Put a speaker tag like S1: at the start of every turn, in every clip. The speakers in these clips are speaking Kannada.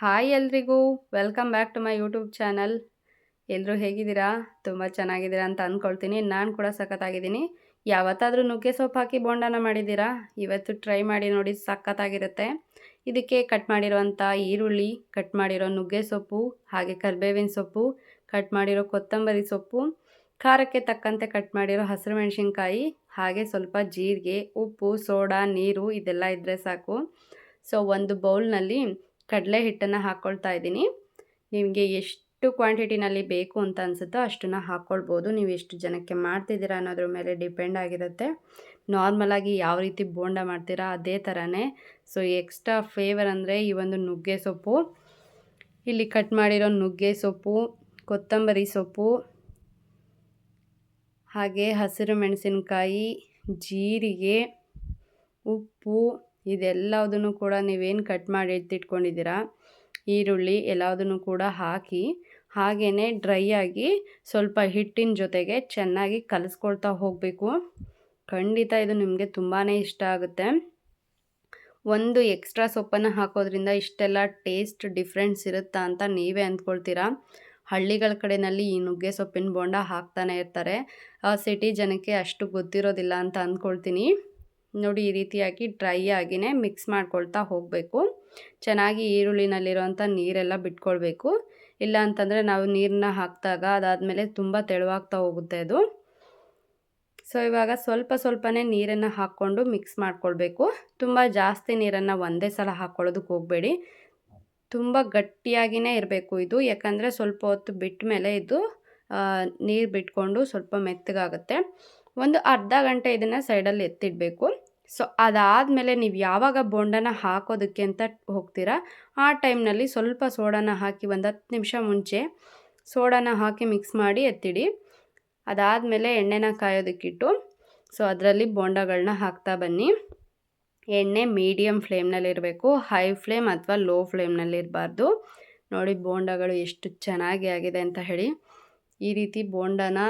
S1: ಹಾಯ್ ಎಲ್ರಿಗೂ. Welcome back to my YouTube channel ಎಲ್ಲರೂ ಹೇಗಿದ್ದೀರಾ? ತುಂಬ ಚೆನ್ನಾಗಿದ್ದೀರಾ ಅಂತ ಅಂದ್ಕೊಳ್ತೀನಿ ನಾನು ಕೂಡ ಸಖತ್ತಾಗಿದ್ದೀನಿ. ಯಾವತ್ತಾದರೂ ನುಗ್ಗೆ ಸೊಪ್ಪು ಹಾಕಿ ಬೋಂಡನ ಮಾಡಿದ್ದೀರಾ? ಇವತ್ತು ಟ್ರೈ ಮಾಡಿ ನೋಡಿ ಸಖತ್ತಾಗಿರುತ್ತೆ. ಇದಕ್ಕೆ ಕಟ್ ಮಾಡಿರೋವಂಥ ಈರುಳ್ಳಿ ಕಟ್ ಮಾಡಿರೋ ನುಗ್ಗೆ ಸೊಪ್ಪು, ಹಾಗೆ ಕರ್ಬೇವಿನ ಸೊಪ್ಪು ಕಟ್ ಮಾಡಿರೋ ಕೊತ್ತಂಬರಿ ಸೊಪ್ಪು, ಖಾರಕ್ಕೆ ತಕ್ಕಂತೆ ಕಟ್ ಮಾಡಿರೋ ಹಸಿರು ಮೆಣಸಿನ್ಕಾಯಿ ಹಾಗೆ ಸ್ವಲ್ಪ ಜೀರಿಗೆ, ಉಪ್ಪು, ಸೋಡಾ, ನೀರು, ಇದೆಲ್ಲ ಇದ್ದರೆ ಸಾಕು. ಸೊ ಒಂದು ಬೌಲ್ನಲ್ಲಿ ಕಡಲೆ ಹಿಟ್ಟನ್ನು ಹಾಕ್ಕೊಳ್ತಾ ಇದ್ದೀನಿ. ನಿಮಗೆ ಎಷ್ಟು ಕ್ವಾಂಟಿಟಿನಲ್ಲಿ ಬೇಕು ಅಂತ ಅನಿಸುತ್ತೋ ಅಷ್ಟನ್ನು ಹಾಕ್ಕೊಳ್ಬೋದು ನೀವು ಎಷ್ಟು ಜನಕ್ಕೆ ಮಾಡ್ತಿದ್ದೀರಾ ಅನ್ನೋದ್ರ ಮೇಲೆ ಡಿಪೆಂಡ್ ಆಗಿರುತ್ತೆ. ನಾರ್ಮಲಾಗಿ ಯಾವ ರೀತಿ ಬೋಂಡ ಮಾಡ್ತೀರಾ ಅದೇ ಥರನೇ. ಸೊ, ಎಕ್ಸ್ಟ್ರಾ ಫ್ಲೇವರ್ ಅಂದರೆ ಈ ಒಂದು ನುಗ್ಗೆ ಸೊಪ್ಪು, ಇಲ್ಲಿ ಕಟ್ ಮಾಡಿರೋ ನುಗ್ಗೆ ಸೊಪ್ಪು, ಕೊತ್ತಂಬರಿ ಸೊಪ್ಪು, ಹಾಗೆ ಹಸಿರು ಮೆಣಸಿನಕಾಯಿ, ಜೀರಿಗೆ, ಉಪ್ಪು ಇದೆಲ್ಲದನ್ನು ಕೂಡ ನೀವೇನು ಕಟ್ ಮಾಡಿ ಎತ್ತಿಟ್ಕೊಂಡಿದ್ದೀರಾ? ಈರುಳ್ಳಿ ಎಲ್ಲದನ್ನು ಕೂಡ ಹಾಕಿ ಹಾಗೇ ಡ್ರೈ ಆಗಿ ಸ್ವಲ್ಪ ಹಿಟ್ಟಿನ ಜೊತೆಗೆ ಚೆನ್ನಾಗಿ ಕಲಿಸ್ಕೊಳ್ತಾ ಹೋಗಬೇಕು. ಖಂಡಿತ ಇದು ನಿಮಗೆ ತುಂಬಾ ಇಷ್ಟ ಆಗುತ್ತೆ. ಒಂದು ಎಕ್ಸ್ಟ್ರಾ ಸೊಪ್ಪನ್ನು ಹಾಕೋದ್ರಿಂದ ಇಷ್ಟೆಲ್ಲ ಟೇಸ್ಟ್ ಡಿಫ್ರೆನ್ಸ್ ಇರುತ್ತಾ ಅಂತ ನೀವೇ ಅಂದ್ಕೊಳ್ತೀರಾ? ಹಳ್ಳಿಗಳ ಕಡೆಯಲ್ಲಿ ಈ ನುಗ್ಗೆ ಸೊಪ್ಪಿನ ಬೋಂಡ ಹಾಕ್ತಾನೆ ಇರ್ತಾರೆ. ಸಿಟಿ ಜನಕ್ಕೆ ಅಷ್ಟು ಗೊತ್ತಿರೋದಿಲ್ಲ ಅಂತ ಅಂದ್ಕೊಳ್ತೀನಿ. ನೋಡಿ ಈ ರೀತಿಯಾಗಿ ಡ್ರೈ ಆಗಿನೇ ಮಿಕ್ಸ್ ಮಾಡ್ಕೊಳ್ತಾ ಹೋಗಬೇಕು. ಚೆನ್ನಾಗಿ ಈರುಳ್ಳಿನಲ್ಲಿರೋಂಥ ನೀರೆಲ್ಲ ಬಿಟ್ಕೊಳ್ಬೇಕು. ಇಲ್ಲ ಅಂತಂದರೆ ನಾವು ನೀರನ್ನ ಹಾಕಿದಾಗ ಅದಾದಮೇಲೆ ತುಂಬ ತೆಳುವಾಗ್ತಾ ಹೋಗುತ್ತೆ ಅದು. ಸೊ ಇವಾಗ ಸ್ವಲ್ಪ ಸ್ವಲ್ಪನೇ ನೀರನ್ನು ಹಾಕ್ಕೊಂಡು ಮಿಕ್ಸ್ ಮಾಡ್ಕೊಳ್ಬೇಕು. ತುಂಬ ಜಾಸ್ತಿ ನೀರನ್ನು ಒಂದೇ ಸಲ ಹಾಕ್ಕೊಳ್ಳೋದಕ್ಕೆ ಹೋಗಬೇಡಿ. ತುಂಬ ಗಟ್ಟಿಯಾಗಿಯೇ ಇರಬೇಕು ಇದು. ಯಾಕಂದರೆ ಸ್ವಲ್ಪ ಹೊತ್ತು ಬಿಟ್ಟ ಮೇಲೆ ಇದು ನೀರು ಬಿಟ್ಕೊಂಡು ಸ್ವಲ್ಪ ಮೆತ್ತಗಾಗುತ್ತೆ. ಒಂದು ಅರ್ಧ ಗಂಟೆ ಇದನ್ನು ಸೈಡಲ್ಲಿ ಎತ್ತಿಡಬೇಕು. ಸೊ ಅದಾದಮೇಲೆ ನೀವು ಯಾವಾಗ ಬೋಂಡನ ಹಾಕೋದಕ್ಕೆ ಅಂತ ಹೋಗ್ತೀರಾ, ಆ ಟೈಮ್ನಲ್ಲಿ ಸ್ವಲ್ಪ ಸೋಡಾನ ಹಾಕಿ ಒಂದು ಹತ್ತು ನಿಮಿಷ ಮುಂಚೆ ಸೋಡಾನ ಹಾಕಿ ಮಿಕ್ಸ್ ಮಾಡಿ ಎತ್ತಿಡಿ. ಅದಾದಮೇಲೆ ಎಣ್ಣೆನ ಕಾಯೋದಕ್ಕಿಟ್ಟು, ಸೊ ಅದರಲ್ಲಿ ಬೋಂಡಗಳನ್ನ ಹಾಕ್ತಾ ಬನ್ನಿ. ಎಣ್ಣೆ ಮೀಡಿಯಮ್ ಫ್ಲೇಮ್ನಲ್ಲಿರಬೇಕು ಹೈ ಫ್ಲೇಮ್ ಅಥವಾ ಲೋ ಫ್ಲೇಮ್ನಲ್ಲಿರಬಾರ್ದು ನೋಡಿ ಬೋಂಡಗಳು ಎಷ್ಟು ಚೆನ್ನಾಗಿ ಆಗಿದೆ ಅಂತ ಹೇಳಿ. ಈ ರೀತಿ ಬೋಂಡನ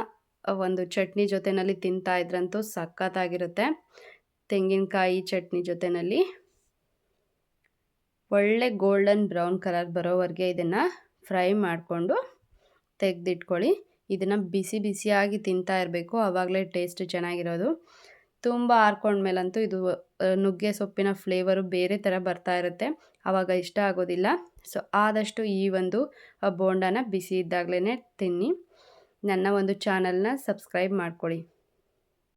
S1: ಒಂದು ಚಟ್ನಿ ಜೊತೆಯಲ್ಲಿ ತಿಂತಾ ಇದ್ರಂತೂ ಸಖತ್ತಾಗಿರುತ್ತೆ. ತೆಂಗಿನಕಾಯಿ ಚಟ್ನಿ ಜೊತೆಯಲ್ಲಿ ಒಳ್ಳೆ ಗೋಲ್ಡನ್ ಬ್ರೌನ್ ಕಲರ್ ಬರೋವರೆಗೆ ಇದನ್ನು ಫ್ರೈ ಮಾಡಿಕೊಂಡು ತೆಗೆದಿಟ್ಕೊಳ್ಳಿ. ಇದನ್ನು ಬಿಸಿ ಬಿಸಿಯಾಗಿ ತಿಂತಾ ಇರಬೇಕು ಆವಾಗಲೇ ಟೇಸ್ಟ್ ಚೆನ್ನಾಗಿರೋದು. ತುಂಬ ಆರ್ಕೊಂಡ್ಮೇಲಂತೂ ಇದು ನುಗ್ಗೆ ಸೊಪ್ಪಿನ ಫ್ಲೇವರು ಬೇರೆ ಥರ ಬರ್ತಾ ಇರುತ್ತೆ. ಆವಾಗ ಇಷ್ಟ ಆಗೋದಿಲ್ಲ. ಸೊ ಆದಷ್ಟು ಈ ಒಂದು ಬೋಂಡನ ಬಿಸಿ ಇದ್ದಾಗಲೇ ತಿನ್ನಿ. ನನ್ನ ಒಂದು ಚಾನಲ್ನ ಸಬ್ಸ್ಕ್ರೈಬ್ ಮಾಡ್ಕೊಳ್ಳಿ.